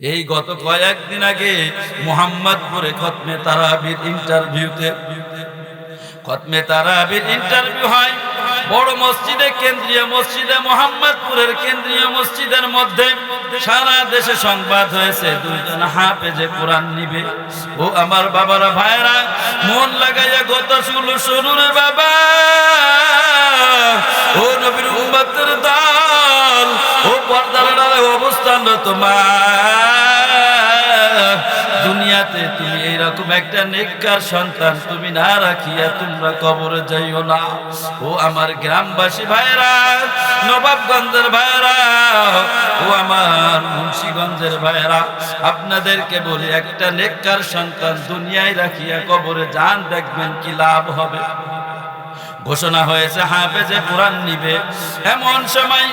এই গত কয়েকদিন আগে মোহাম্মদপুরে খতমে তারাবির ইন্টারভিউতে খতমে তারাবির ইন্টারভিউ হয়। বড় মসজিদে কেন্দ্রীয় মসজিদে, মোহাম্মদপুরের কেন্দ্রীয় মসজিদের মধ্যে সারা দেশে সংবাদ হয়েছে, দুইজন হাফেজে কোরআন নিবে। ও আমার বাবারা ভাইরা মন লাগাইয়া গত শুরু শুনুন বাবা। ও নবীর উম্মতের দল, ও পর্দার অবস্থান তোমার দুনিয়াতে তুমি এইরকম একটা নেককার সন্তান তুমি না রাখিয়া তোমরা কবরে যাইও না। ও আমার গ্রামবাসী ভাইরা নবাবগঞ্জের ভাইরা ও আমার মুন্সিগঞ্জের ভাইরা আপনাদেরকে বলি একটা নেককার সন্তান দুনিয়ায় রাখিয়া কবরে যান, দেখবেন কি লাভ হবে। ঘোষণা হয়েছে, হাফেজে কোরআন নিবে। এমন সময়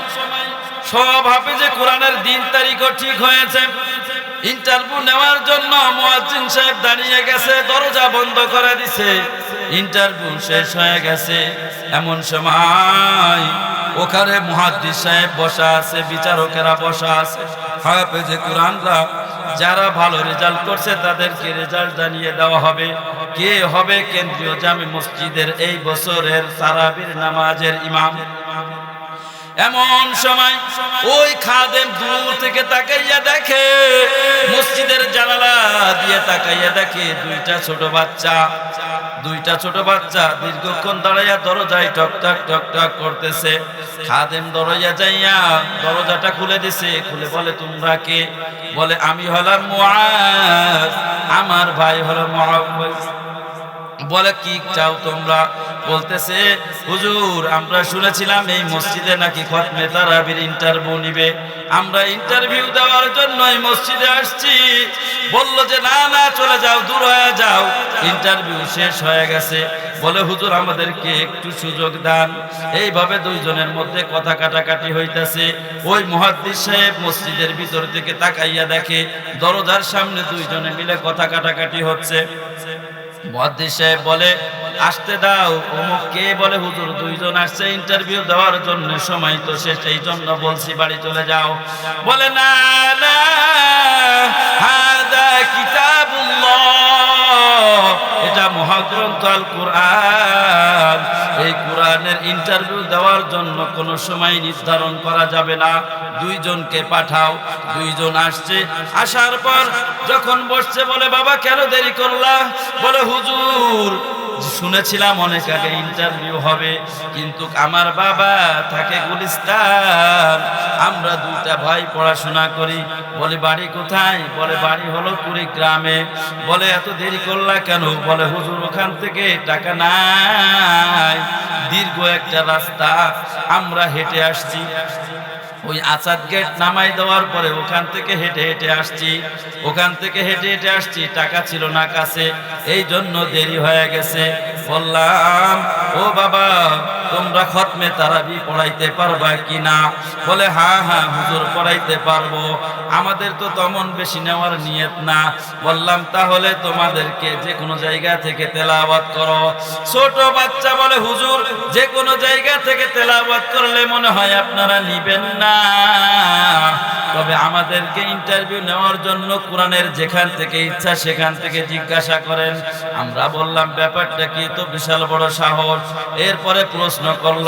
সব হাফেজে কোরআনের দিন তারিখও ঠিক হয়েছে। ইন্টারভিউ নেওয়ার জন্য মুয়াজ্জিন সাহেব দাঁড়িয়ে গেছে, দরজা বন্ধ করে দিছে। ইন্টারভিউ শেষ হয়ে গেছে। এমন সময় ওখানে মুহাদ্দিস সাহেব বসা আছে, বিচারকেরা বসা আছে। হাফেজে কোরআনরা যারা ভালো রেজাল্ট করছে, তাদেরকে রেজাল্ট জানিয়ে দেওয়া হবে। কে হবে কেন্দ্রীয় জামে মসজিদের এই বছরের সারাবির নামাজের ইমাম? এমন সময় ওই খাদেম দূর থেকে তাকাইয়া দেখে, মসজিদের জানালা দিয়ে তাকাইয়া দেখে দুইটা ছোট বাচ্চা, দুইটা ছোট বাচ্চা দীর্ঘক্ষণ দাঁড়াইয়া দরজায় টকটক টকটক করতেছে। খাদেম দরজা যাইয়া দরজাটা খুলে দিছে, খুলে বলে, তোমরা কে? বলে, আমি হলাম মুআজ, আমার ভাই হলো মুআওয়াজ বলে, কি চাও তোমরা? বলতেছে, হুজুর, আমরা শুনেছিলাম এই মসজিদে নাকি খতমে তারাবির ইন্টারভিউ নিবে। আমরা ইন্টারভিউ দেওয়ার জন্য এই মসজিদে আসছি। বলল যে, না না, চলে যাও, দূর হয়ে যাও। ইন্টারভিউ শেষ হয়ে গেছে। বলে, হুজুর, আমাদেরকে একটু সুযোগ দান। এইভাবে দুইজনের মধ্যে কথা কাটাকাটি হইতাছে। ওই মুহাদ্দিস সাহেব মসজিদের ভিতর থেকে তাকাইয়া দেখে, দরজার সামনে দুইজনে মিলে কথা কাটাকাটি হচ্ছে। মহাদ্দিস সাহেব বলে আসতে দাও, অমুক কে বলে হুজুর দুইজন আসছে ইন্টারভিউ দেওয়ার জন্য সময় তো শেষ, এই জন্য বলছি বাড়ি চলে যাও। বলে, না না, হাদা কিতাবুল্লাহ। এটা মহাগ্রন্থ আল কোরআন। এই কোরআনের ইন্টারভিউ দেওয়ার জন্য কোনো সময় নির্ধারণ করা যাবে না। দুইজনকে পাঠাও, দুইজন আসছে, আসার পর যখন বসছে, বলে, বাবা, কেন দেরি করলা? বলে, হুজুর শুনেছিলাম, অনেক আগে ইন্টারভিউ হবে। কিন্তু আমার বাবা থাকে গুলিস্তান। আমরা দুইটা ভাই পড়াশোনা করি। বলে, বাড়ি কোথায়? বলে, বাড়ি হলো কুড়িগ্রামে। বলে, এত দেরি করলা কেন? বলে, হুজুর, ওখান থেকে টাকা নাই। দীর্ঘ একটা রাস্তা। আমরা হেঁটে আসছি। ওই আচাদ গেট নামাই দেওয়ার পরে ওখান থেকে হেঁটে হেঁটে আসছি। ওখান থেকে হেঁটে হেঁটে আসছি, টাকা ছিল না কাছে এই জন্য দেরি হয়ে গেছে। বললাম, ও বাবা তোমরা খতমে তারাবি পড়াইতে পারবা কি না বলে হ্যাঁ হ্যাঁ হুজুর, পড়াইতে পারব। আমাদের তো তেমন বেশি নেওয়ার নিয়ত না। বললাম, তাহলে তোমাদেরকে যে কোনো জায়গা থেকে তেলাওয়াত করো। ছোট বাচ্চা বলে, হুজুর যে কোনো জায়গা থেকে তেলাওয়াত করলে মনে হয় আপনারা নিবেন না। তবে আমাদেরকে ইন্টারভিউ নেওয়ার জন্য কোরআনের যেখান থেকে ইচ্ছা সেখান থেকে জিজ্ঞাসা করেন। আমরা বললাম, ব্যাপারটা কি? তো বিশাল বড় সাহস। এরপরে প্রশ্ন করল,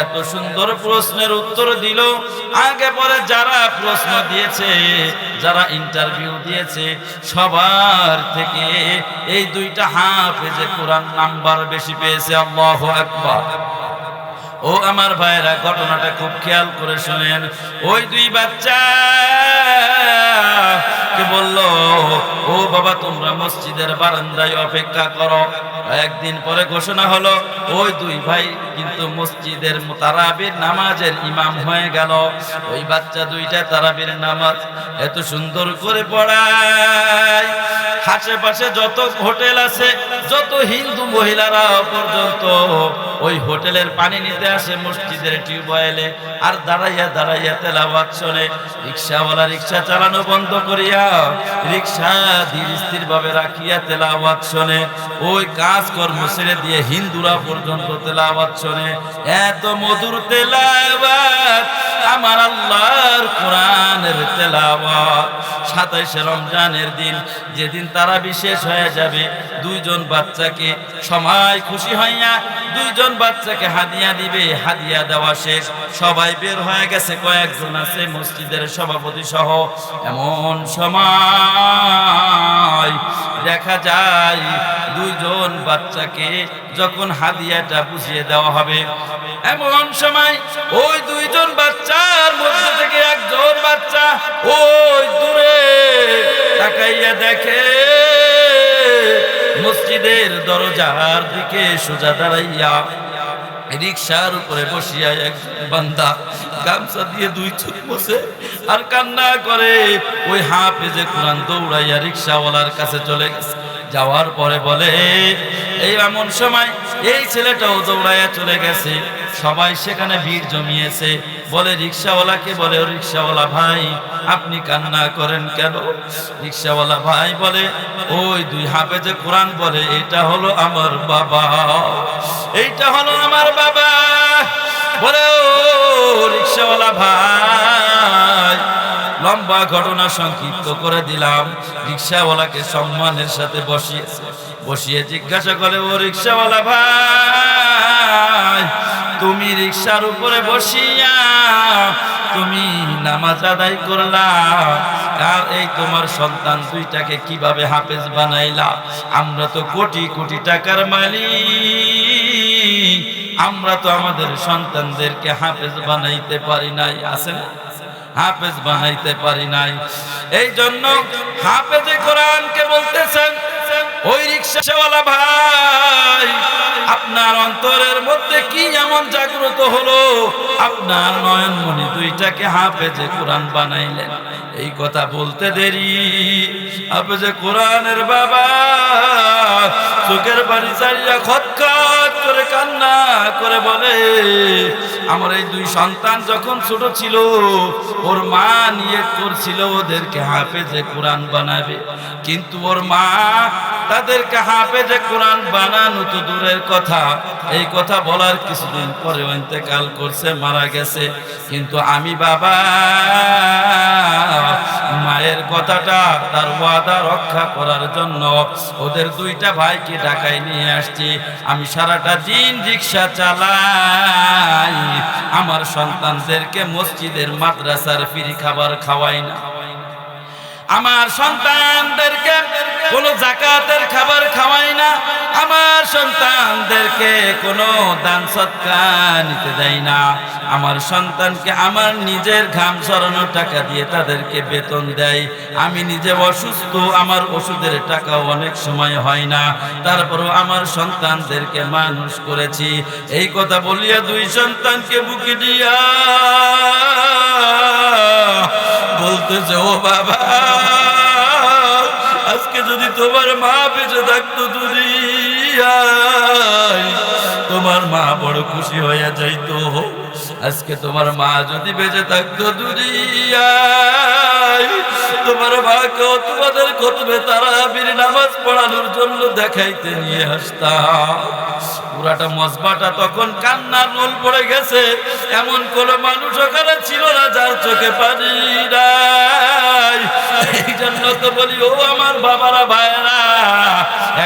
এত সুন্দর প্রশ্নের উত্তর দিল। আগে পরে যারা প্রশ্ন দিয়েছে, যারা ইন্টারভিউ দিয়েছে, সবার থেকে এই দুইটা হাফেজে কোরআন নাম্বার বেশি পেয়েছে, আল্লাহু আকবার। ও আমার ভাইরা, ঘটনাটা খুব খেয়াল করে শুনেন। ওই দুই বাচ্চা কে বলল, ও বাবা, তোমরা মসজিদের বারান্দায় অপেক্ষা করো। একদিন পরে ঘোষণা হলো, ওই দুই ভাই কিন্তু মসজিদের তারাবির নামাজের ইমাম হয়ে গেল। ওই বাচ্চা দুইটা তারাবির নামাজ এত সুন্দর করে পড়ায়। আশেপাশে যত হোটেল আছে, যত হিন্দু মহিলারা পর্যন্ত ওই হোটেলের পানি নিতে আসে মসজিদের টিউবওয়েলে, আর দাঁড়াইয়া দাঁড়াইয়া তেলাবাদ চলে। রিক্সাওয়ালা রিক্সা চালানো বন্ধ করিয়া রিক্সা ধীর ভাবে রাখিয়া তেলাবাদ শোনে। ওই কাজ কর্ম ছেড়ে দিয়ে হিন্দুরা পর্যন্ত তেলাবাদ শোনে। এত মধুর তেলাওয়াত আমার আল্লাহর কোরআনের তেলাওয়াত। সাতাইশে রমজানের দিন যেদিন তারা বিশেষ হয়ে যাবে, দুইজন বাচ্চাকে সময় খুশি হইয়া দুইজন বাচ্চাকে হাদিয়া দিবে, হাদিয়া দেওয়া শেষ। সবাই বের হয়ে গেছে, কয়েকজন আছে মসজিদের সভাপতি সহ। এমন সময় দেখা যায়, দুইজন বাচ্চাকে যখন হাদিয়াটা বুঝিয়ে দেওয়া হবে এমন সময় ওই দুইজন বাচ্চার মধ্যে থেকে একজন বাচ্চা ওই দূরে তাকাইয়া দেখে। মসজিদের দরজার দিকে সোজা দাঁড়াইয়া রিক্সার উপরে বসিয়া এক বান্দা গামছা দিয়ে দুই চোখ বসে আর কান্না করে। ওই হাফেজে কোরআন দৌড়াইয়া রিক্সাওয়ালার কাছে চলে গেছে। যাওয়ার পরে বলে, এই এমন সময় এই ছেলেটাও দৌড়াইয়া চলে গেছে। সবাই সেখানে ভিড় জমিয়েছে। বলে, রিক্সাওয়ালাকে বলে, "ও রিক্সাওয়ালা ভাই, আপনি কান্না করেন কেন? রিক্সাওয়ালা ভাই বলে, ওই দুই হাফেজে কোরআন বলে, এটা হলো আমার বাবা। এইটা হলো আমার বাবা। বলে, ও রিক্সাওয়ালা ভাই, লম্বা ঘটনা সংক্ষিপ্ত করে দিলাম। রিক্সাওয়ালাকে সম্মানের সাথে বসিয়েছে বসিয়ে জিজ্ঞাসা করে, ও রিক্সাওয়ালা ভাই তুমি রিক্সার উপরে বসিয়া তুমি নামাজ আদায় করলা। আর এই তোমার সন্তান দুইটাকে কীভাবে হাফেজ বানাইলা? আমরা তো কোটি কোটি টাকার মালিক। আমরা তো আমাদের সন্তানদেরকে হাফেজ বানাইতে পারি নাই, আছে? হাফেজ বানাইতে পারি নাই। এই জন্য হাফেজে কোরআনকে বলতেছেন ওই রিক্সাওয়ালা ভাই, আপনার অন্তরের মধ্যে কি এমন জাগ্রত হলো? আপনার নয়নমণি দুইটাকে হাফেজে কোরআন বানাইলেন। এই কথা বলতে দেরি। হাফেজে কোরআনের বাবা, চোখের বাড়ি চারিয়া খতখত করে কান্না করে বলে, আমার এই দুই সন্তান যখন ছোট ছিল, ওর মা নিয়ে করছিল ওদেরকে হাফেজে কোরআন বানাবে। কিন্তু ওর মা তাদেরকে হাফেজে কোরআন বানানো তো দূরের কথা। এই কথা বলার কিছুদিন পরে ইন্তেকাল করছে, মারা গেছে। কিন্তু আমি বাবা, মায়ের কথাটা তার ওয়াদা রক্ষা করার জন্য ওদের দুইটা ভাইকে ঢাকায় নিয়ে আসছি। আমি সারাটা দিন রিক্সা চালাই। আমার সন্তানদেরকে মসজিদের মাদ্রাসার ফিরি খাবার খাওয়াই না। আমার সন্তানদেরকে কোনো জাকাতের খাবার খাওয়াই না, আমার সন্তানদেরকে কোনো দান সৎকার নিতে দেয় না। আমার সন্তানকে আমার নিজের ঘাম সরানোর টাকা দিয়ে তাদেরকে বেতন দেয়। আমি নিজে অসুস্থ, আমার ওষুধের টাকাও অনেক সময় হয় না। তারপরও আমার সন্তানদেরকে মানুষ করেছি। এই কথা বলিয়া দুই সন্তানকে বুকে দিয়া বলতেছে, ও বাবা, আজকে যদি তোমার মা বেঁচে থাকতো দুনিয়ায়, তোমার মা বড় খুশি হয়ে যাইতো। আজকে তোমার মা যদি বেঁচে থাকতো দুনিয়ায়, তোমার মাকেও তোমাদের কতবে তারা বীর নামাজ পড়ানোর জন্য দেখাইতে নিয়ে আসতাম। পুরাটা মজবাটা তখন কান্নার রোল পড়ে গেছে। এমন কোন মানুষ ওখানে ছিল না যার চোখে পানি নাই। এই জন্য তো বলি, ও আমার বাবারা ভাইরা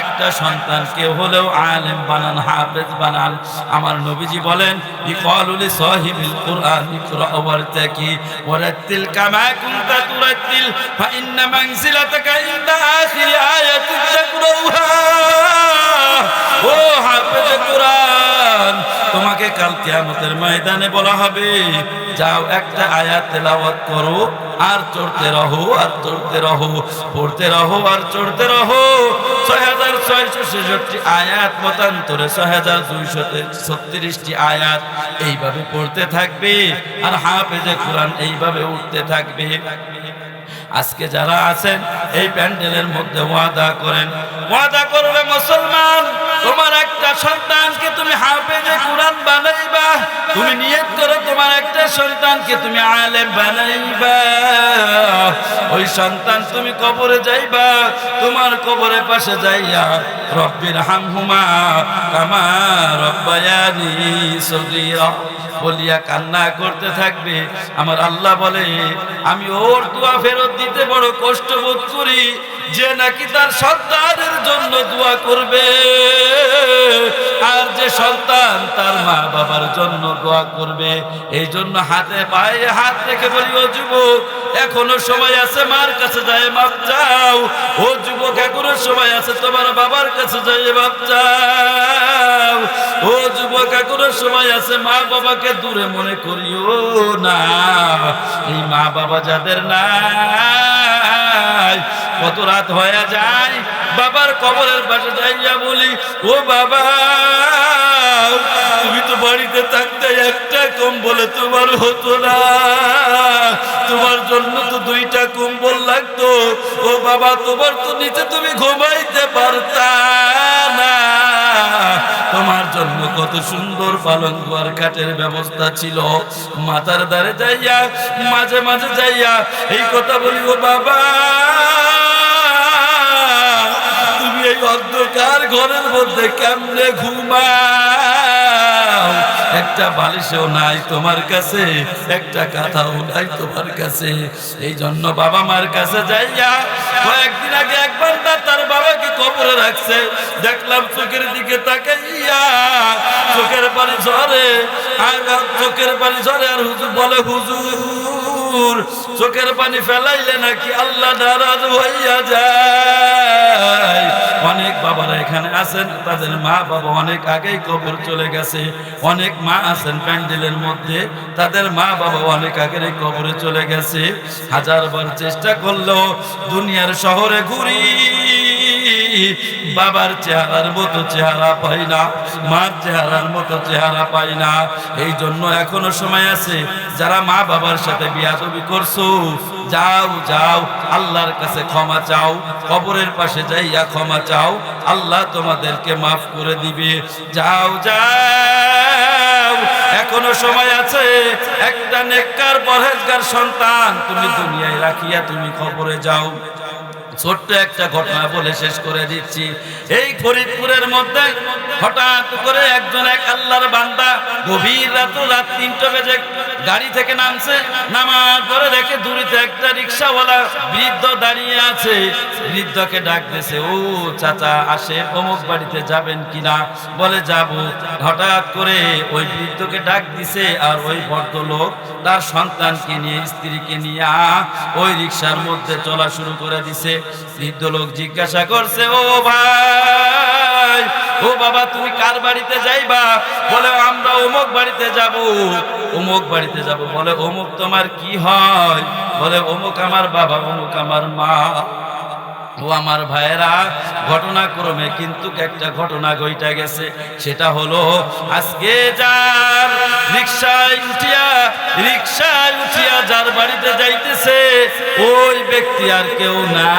একটা সন্তানকে হলেও আলেম বানান, হাফেজ বানান। আমার নবীজি বলেন ইকালুলি সাহিবিল কুরআন ইকরা ওয়ারতাকি ওয়ারাত্তিল কামা কুনতা তুরাত্তিল ফা ইন্না মানজিলাতাকা ইনদা আখিরি আয়াতিন তাকরাউহা ও হাফেজে কোরআন তোমাকে কাল কিয়ামতের ময়দানে বলা হবে, যাও একটা আয়াত তেলাওয়াত করো, আর চড়তে রহো, আর চড়তে রহো, পড়তে রহো, আর চড়তে রহো। ছয় হাজার ছয়শো ছেষট্টি মতান্তরে হাজার দুইশো এইভাবে পড়তে থাকবে, আর এইভাবে উঠতে থাকবে। আজকে যারা আছেন, এই প্যান্ডেলের মধ্যে ওয়াদা করেন ওয়াদা করবে মুসলমান তোমার একটা সন্তানকে তুমি হাফেজে কোরআন বানাইবা তুমি নিয়ত করো সন্তানকে তুমি আলেম বানাইবা। ওই সন্তান তুমি কবরে যাইবা। তোমার কবরে পাশে যাইয়া রব্বির হামহুমা কামা রব্বায়ানি সগীরা। বলিয়া কান্না করতে থাকবে। আমার আল্লাহ বলে, আমি ওর দোয়া ফেরত দিতে বড় কষ্ট বোধ করি। যে নাকি তার সন্তানের জন্য দোয়া করবে। আর যে সন্তান তার মা বাবার জন্য দোয়া করবে, এই জন্য হাতে পায়ে হাত রেখে বলি, ও যুবক, এখনও সময় আছে মার কাছে যায় মাপ চাও। ও যুবক, এখনও সময় আছে তোমার বাবার কাছে যায় মাপ চাও। ও যুবক, এখনও সময় আছে মা বাবাকে দূরে মনে করিও না। এই মা বাবা যাদের নাই, কত রাত হয়ে যায়, বাবার কবরের পাশে যাইয়া বলি, ও বাবা বাড়িতে থাকতে একটা কম্বলে তোমার হতো না। তোমার জন্য তো দুইটা কম্বল লাগতো। ও বাবা, তোমার তো নিচে তুমি ঘুমাইতে পারতা না। তোমার জন্য কত সুন্দর পালন করার কাঠের ব্যবস্থা ছিল। মাথার দ্বারে যাইয়া, মাঝে মাঝে যাইয়া এই কথা বলি, ও বাবা, তুমি এই অন্ধকার ঘরের মধ্যে কেমনে ঘুমাও একটা বালিশও নাই তোমার কাছে, একটা কাঁথাও নাই তোমার কাছে। এই জন্য বাবা মার কাছে যাইয়া কয়েকদিন আগে একবার তার বাবাকে কবরে রাখছে। দেখলাম চোখের দিকে তাকাইয়া চোখের পানি ঝরে। আর চোখের পানি ঝরে আর হুজুর বলে, হুজুর, চোখের পানি ফেলাইলে নাকি আল্লাহ নারাজ হইয়া যায়? অনেক বাবারা এখানে আছেন, তাদের মা বাবা অনেক আগেই কবর চলে গেছে, অনেক মা আছেন প্যান্ডেলের মধ্যে, তাদের মা বাবা অনেক আগের কবরে চলে গেছে, হাজারবার চেষ্টা করল দুনিয়ার শহরে ঘুরি। বাবার চেহারার মতো চেহারা পাই না, মার চেহারার মতো চেহারা পাই না। এই জন্য এখনও সময় আছে, যারা মা বাবার সাথে বিয়াদবি করছ, যাও যাও, আল্লাহর কাছে ক্ষমা চাও, কবরের পাশে যাইয়া ক্ষমা চাও, আল্লাহ তোমাদেরকে মাফ করে দিবে। যাও যাও, এখনও সময় আছে, একটা নেককার পরহেজগার সন্তান তুমি দুনিয়ায় রাখিয়া তুমি কবরে যাও। ছোট্ট একটা ঘটনা বলে শেষ করে দিচ্ছি। এই ফরিদপুরের মধ্যে হঠাৎ করে একজন এক আল্লাহর বান্দা গভীর রাত রাত তিনটা বেজে গাড়ি থেকে নামছে। নামার পরে দেখে দূরিতে একটা রিক্সাওয়ালা বৃদ্ধ দাঁড়িয়ে আছে। বৃদ্ধকে ডাক দিয়েছে, ও চাচা আসে অমুক বাড়িতে যাবেন কিনা? বলে, যাব। হঠাৎ করে ওই বৃদ্ধকে ডাক দিছে, আর ওই ভদ্রলোক তার সন্তানকে নিয়ে, স্ত্রীকে নিয়ে ওই রিক্সার মধ্যে চলা শুরু করে দিছে। বৃদ্ধ লোক জিজ্ঞাসা করছে, ও ভাই ও বাবা, তুমি কার বাড়িতে যাইবা? বলে, আমরা অমুক বাড়িতে যাব। অমুক বাড়িতে যাব। বলে, অমুক তোমার কি হয়? বলে, অমুক আমার বাবা, অমুক আমার মা। ও আমার ভাইয়েরা, ঘটনাক্রমে কিন্তু একটা ঘটনা ঘইটা গেছে। সেটা হলো, আজকে যার রিক্সায় উঠিয়া রিক্সায় উঠিয়া যার বাড়িতে যাইতেছে, ওই ব্যক্তি আর কেউ না।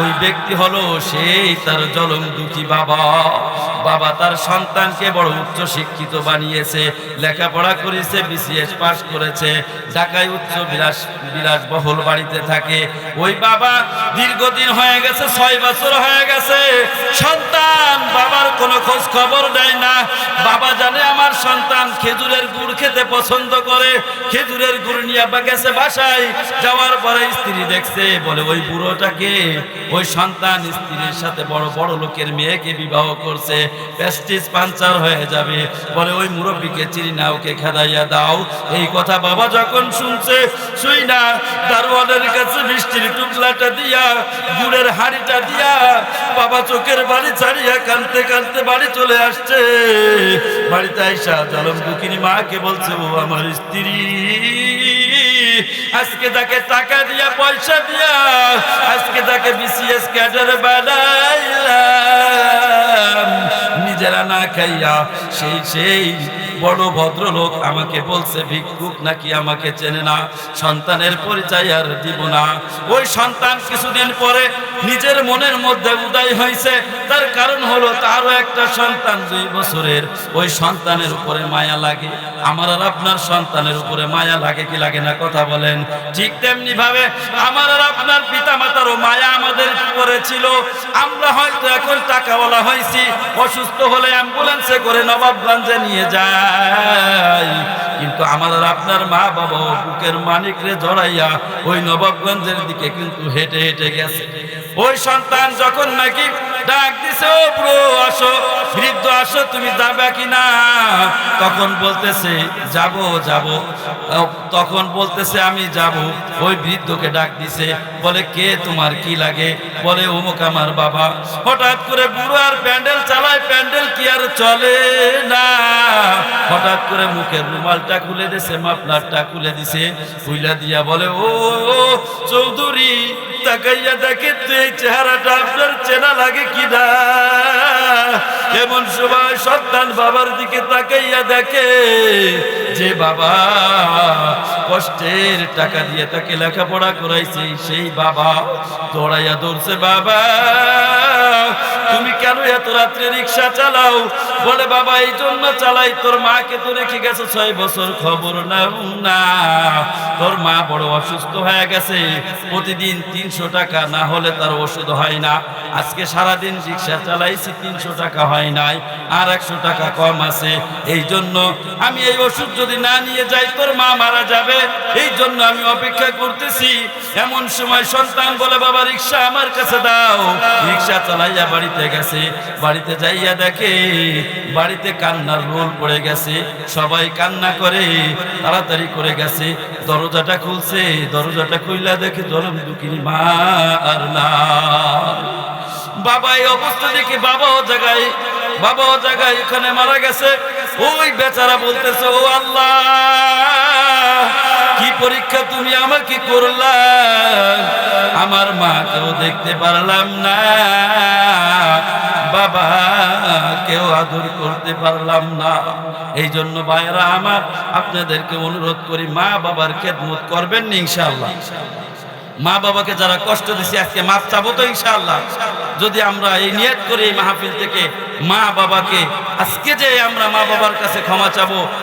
ওই ব্যক্তি হলো সেই তার জলম দুঃখী বাবা। বাবা তার সন্তানকে বড় উচ্চ শিক্ষিত বানিয়েছে, লেখাপড়া করেছে, বিসিএস পাস করেছে, ঢাকায় উচ্চ বিলাস বিলাসবহুল বাড়িতে থাকে। ওই বাবা দীর্ঘদিন হয়ে গেছে, ছয় বছর হয়ে গেছে। সন্তান, বাবার কোনো খোঁজ খবর দেয় না। বাবা জানে আমার সন্তান খেজুরের গুড় খেতে পছন্দ করে। খেজুরের গুড় নিয়ে বা গেছে বাসায়। যাওয়ার পরে স্ত্রী দেখছে, বলে, ওই বুড়োটাকে ওই সন্তান স্ত্রীর সাথে বড় বড় লোকের মেয়েকে বিবাহ করছে। প্যাস্টিস পাঞ্চার হয়ে যাবে। বলে, ওই মুরব্বীকে চিনি না, ওকে খেদাইয়া দাও। এই কথা বাবা যখন শুনছে শুই না দারোয়ানের কাছে মিষ্টির টুকলাটা দিয়া গুড়ের হাড়িটা দিয়া বাবা চোখের বাড়ি ছাড়িয়া কানতে কানতে বাড়ি চলে আসছে। বাড়িতে আইসা জলম দুঃখিনী মাকে বলছে, ও আমার স্ত্রী, আজকে তাকে টাকা দিয়া, পয়সা দিয়া, আজকে তাকে বিসিএস ক্যাডার বানাইলাম। নিজেরা না খাইয়া সেই সেই বড় ভদ্রলোক আমাকে বলছে, ভিক্ষুক নাকি আমাকে চেনে না? সন্তানের পরিচয় আর দিব না। ওই সন্তান কিছুদিন পরে নিজের মনের মধ্যে উদয় হয়েছে। তার কারণ হলো তারও একটা সন্তান দুই বছরের। ওই সন্তানের উপরে মায়া লাগে। আমার আর আপনার সন্তানের উপরে মায়া লাগে কি লাগে না কথা বলেন। ঠিক তেমনি ভাবে আমার আর আপনার পিতা মাতারও মায়া আমাদের উপরে ছিল। আমরা হয়তো এখন টাকাওয়ালা হয়েছি। অসুস্থ হলে অ্যাম্বুলেন্সে করে নবাবগঞ্জে নিয়ে যাই কিন্তু আমার আপনার মা বাবা বুকের মানিকরে জড়াইয়া ওই নবাবগঞ্জের দিকে কিন্তু হেঁটে হেঁটে গেছে। ওই সন্তান যখন নাকি ডাক দিছে, ও ব্রো আসো, বৃদ্ধ আসো, তুমি যাবে কি না তখন বলতেছে, যাব যাব। তখন বলতেছে, আমি যাব। ওই বৃদ্ধকে ডাক দিছে, বলে, কে তোমার কি লাগে? বলে, অমুক আমার বাবা। হঠাৎ করে বুড়ো আর প্যান্ডেল চালায়, প্যান্ডেল কি আর চলে না। হঠাৎ করে মুখের রুমালটা খুলে দিছে, মাফলারটা খুলে দিছে খুইলা দিয়া বলে, ও চৌধুরী, তাকাইয়া দেখে এই চেহারাটা আপনার চেনা লাগে কি না এমন সময় সন্তান বাবার দিকে তাকাইয়া দেখে যে বাবা কষ্টের টাকা দিয়ে তাকে লেখাপড়া করাইছে, সেই বাবা দৌড়াইয়া দৌড়ছে, বাবা তুমি কেন এত রাত্রে রিক্সা চালাও? বলে, বাবা এই জন্য চালাই। তোর মাকে তো রেখে গেছে ছয় বছর, খবর নাও না। তোর মা বড় অসুস্থ হয়ে গেছে। প্রতিদিন তিনশো টাকা না হলে তার ওষুধ হয় না। আজকে সারাদিন রিক্সা চালাইছি, তিনশো টাকা হয় নাই। আর একশো টাকা কম আছে। এই জন্য আমি এই ওষুধ যদি না নিয়ে যাই, তোর মা মারা যাবে। এই জন্য আমি অপেক্ষা করতেছি। এমন সময় সন্তান বলে, বাবা, রিক্সা আমার কাছে দাও। রিক্সা চালাইয়া বাড়িতে গেছে। বাড়িতে যাইয়া দেখে বাড়িতে কান্নার রোল পড়ে গেছে। সবাই কান্না করে, তাড়াতাড়ি করে গেছে। দরজাটা খুলছে। দরজাটা খুললা দেখে জলম দুঃখিনী মা আর না বাবা, এই অবস্থা দেখে বাবাও জায়গায় বাবাও জায়গায় এখানে মারা গেছে। ওই বেচারা বলতেছে, ও আল্লাহ, কি পরীক্ষা তুমি আমাকে করলা? আমার মাকেও দেখতে পারলাম না। বাবা কেউ আদর করতে পারলাম না। এই জন্য ভাইরা আমার, আপনাদেরকে অনুরোধ করি মা বাবার খেদমত করবেন ইনশাআল্লাহ। মা বাবাকে যারা কষ্ট দিছে, আজকে মাপ চাবো তো ইনশাআল্লাহ। যদি আমরা এই নিয়ত করি এই মাহফিল থেকে, মা বাবাকে আজকে যে আমরা মা বাবার কাছে ক্ষমা চাবো